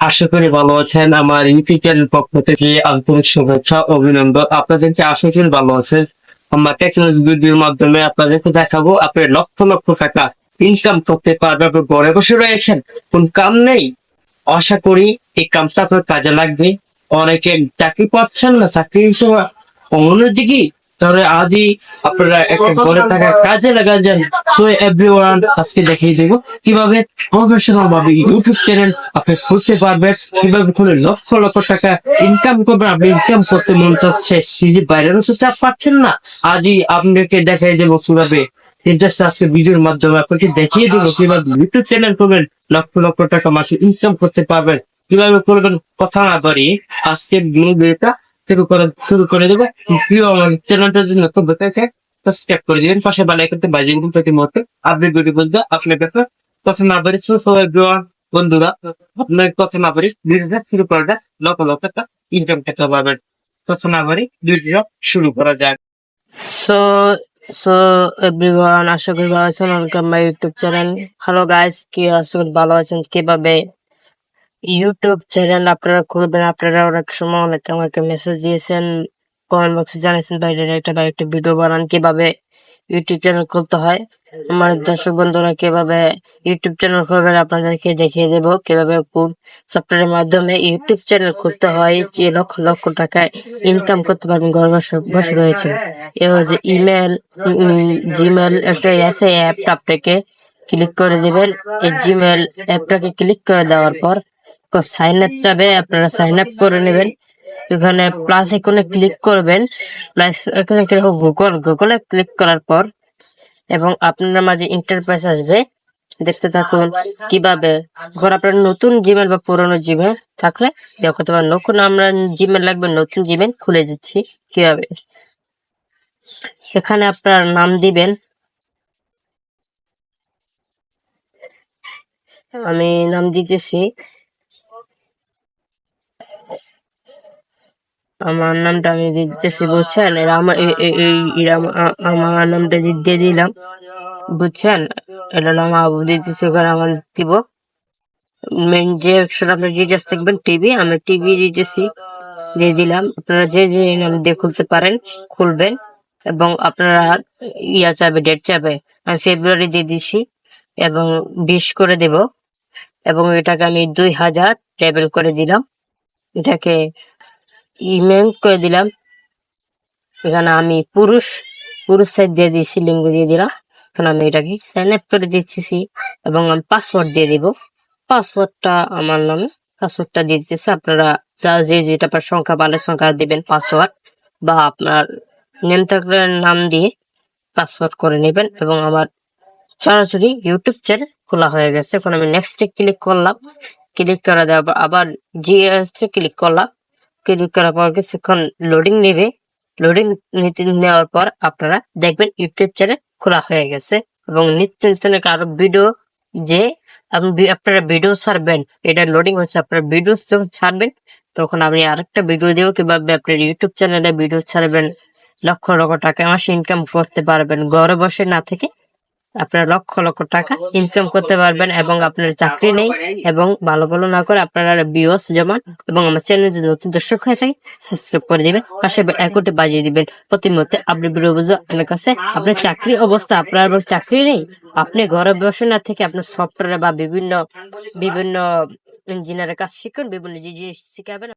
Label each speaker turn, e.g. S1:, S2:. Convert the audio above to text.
S1: আশা করি ভালো আছেন। আমার ইউটিউব পক্ষ থেকে আন্তরিক শুভেচ্ছা অভিনন্দন। আপনাদেরকে আশা করি ভালো আছেন। আমার টেকনোলজি ভিডিওর মাধ্যমে আপনাদেরকে দেখাবো আপনি লক্ষ লক্ষ টাকা ইনকাম করতে পারবেন আপনি ঘরে বসে রয়েছেন। কোন কাম নেই? আশা করি এই কামটা আপনার কাজে লাগবে। অনেকে চাকরি পাচ্ছেন না চাকরি হিসেবে অন্যদিকে তাহলে আজই আপনারা একটা ঘরে থাকা কাজে লাগা যান। সো এভরিওয়ান আজকে দেখিয়ে দেবো কীভাবে প্রফেশনাল ভাবে ইউটিউব চ্যানেল আপনি খুলতে পারবেন। কীভাবে খুলে লক্ষ লক্ষ টাকা ইনকাম করবেন। আপনি ইনকাম করতে মন চাচ্ছে, নিজে বাইরের তো চাপ পাচ্ছেন না। আজই আপনাকে দেখাই দেবো কীভাবে। ইন্টারেস্ট আজকে ভিডিওর মাধ্যমে আপনাকে দেখিয়ে দেবো কীভাবে ইউটিউব চ্যানেল করবেন লক্ষ লক্ষ টাকা মাসে ইনকাম করতে পারবেন। কীভাবে করবেন, কথা না বাড়িয়ে আজকের ভিডিওটা শুরু করে শুরু করে দেবো। প্রিয় আমার চ্যানেলটার জন্য খুব বেকার সাবস্ক্রাইব করে দিবেন, পাশে বেল করতে বাজিয়ে দিন প্রতি মুহূর্তে আপডেট ভিডিও বলতে আপনার কাছে। কথা না বাড়ি সো এভরিওয়ান বন্ধুরা, আপনার কথা না বাড়ি ভিডিওটা শুরু করা যাক লক্ষ লক্ষ টাকা ইনকাম টাকা পাবেন। কথা না বাড়ি ভিডিও শুরু করা যাক।
S2: সো সো এভরিওয়ান আশা করি ভালো আছেন। Welcome my YouTube channel hello guys কি আশা করি ভালো আছেন? কীভাবে? ইউটিউব চ্যানেল আপনারা খুলবেন, আপনারা অনেক সময় অনেকে আমাকে মেসেজ দিয়েছেন কমেন্ট বক্সে জানিয়েছেন ভাই একটা ভাই, একটা ভিডিও বানান, কীভাবে ইউটিউব চ্যানেল খুলতে হয়? আমার দর্শক বন্ধুরা, কীভাবে ইউটিউব চ্যানেল খুলবেন, আপনাদেরকে দেখিয়ে দেব, কীভাবে কোন সফটওয়্যারের মাধ্যমে ইউটিউব চ্যানেল খুলতে হয়, যে লক্ষ লক্ষ টাকা ইনকাম করতে পারবেন, ঘরে বসে রয়েছেন এবার যে ইমেল জিমেল একটা আছে অ্যাপটা আপনাকে ক্লিক করে দিবেন। এই জিমেল অ্যাপটাকে ক্লিক করে দেওয়ার পর সাইন আপ যাবে, আপনারা সাইন আপ করে নেবেন। এখানে প্লাস এখানে ক্লিক করবেন। প্লাস এখানে গুগল গুগলে ক্লিক করার পর এবং আপনার মাঝে ইন্টারপ্রাইজ আসবে। দেখতে থাকুন কীভাবে। এখন আপনার নতুন জিমেল বা পুরনো জিমেল থাকলে দেখতে পারেন নতুন আমরা জিমেল লাগবে, নতুন জিমেল খুলে দিচ্ছি কীভাবে। এখানে আপনার নাম দিবেন। আমি নাম দিতেছি। আমার নামটা আমি দিয়ে দিতেছি, বুঝছেন? এরা আমার এরা আমার নামটা দিয়ে দিলাম, বুঝছেন? এটা নাম আবু দিতেছি ওখানে আমার দিব। মেন যে অপশন আপনার ডিটেলস দেখবেন টিভি আমি টিভি দিতেছি, দিয়ে দিলাম। আপনারা যে যে নাম দিয়ে খুলতে পারেন, খুলবেন, এবং আপনারা ইয়া চাবে ডেট চাবে। আমি ফেব্রুয়ারি দিয়ে দিছি, এবং বিশ করে দেব, এবং এটাকে আমি দুই হাজার লেবেল করে দিলাম। এটাকে ইমেল করে দিলাম। এখানে আমি পুরুষ পুরুষ সাইড দিয়ে দিয়েছি, লিঙ্গ দিয়ে দিলাম। এখন আমি এটাকে সাইন আপ করে দিচ্ছি এবং আমি পাসওয়ার্ড দিয়ে দিব। পাসওয়ার্ডটা আমার নামে পাসওয়ার্ডটা দিয়ে দিচ্ছি আপনারা যা যে যেটা আপনার সংখ্যা বালের সংখ্যা দিবেন পাসওয়ার্ড বা আপনার নেম থাকলে নাম দিয়ে পাসওয়ার্ড করে নেবেন এবং আমার সরাসরি ইউটিউব চ্যানেল খোলা হয়ে গেছে। এখন আমি নেক্সটে ক্লিক করলাম। ক্লিক করে দেওয়ার পর আবার জিএসে ক্লিক করলাম। ক্লিক করার পর কিছুক্ষণ লোডিং নেবে? লোডিং নিতে নেওয়ার পর আপনারা দেখবেন ইউটিউব চ্যানেল খোলা হয়ে গেছে এবং নিত্য নিত্য নাকি আরও ভিডিও যে আপনি আপনারা ভিডিও ছাড়বেন, এটা লোডিং হচ্ছে, আপনারা ভিডিও যখন ছাড়বেন, তখন আমি আরেকটা ভিডিও দেবো, কীভাবে আপনার ইউটিউব চ্যানেলে ভিডিও ছাড়বেন, লক্ষ লক্ষ টাকা মাসে ইনকাম করতে পারবেন, ঘরে বসে না থেকে আপনারা লক্ষ লক্ষ টাকা ইনকাম করতে পারবেন এবং আপনার চাকরি নেই এবং ভালো ভালো না করে আপনারা বিওস জমান এবং আমার চ্যানেল যদি নতুন দর্শক হয়ে থাকে সাবস্ক্রাইব করে দিবেন, পাশে একটে বাজিয়ে দিবেন। প্রতি মুহূর্তে আপনি ভিডিও বুঝব আপনার কাছে আপনার চাকরি অবস্থা, আপনার আবার চাকরি নেই, আপনি ঘরে বসে না থেকে আপনার সফটওয়্যার বা বিভিন্ন বিভিন্ন ইঞ্জিনিয়ারের কাজ শিখুন, বিভিন্ন জিনিস শিখাবেন।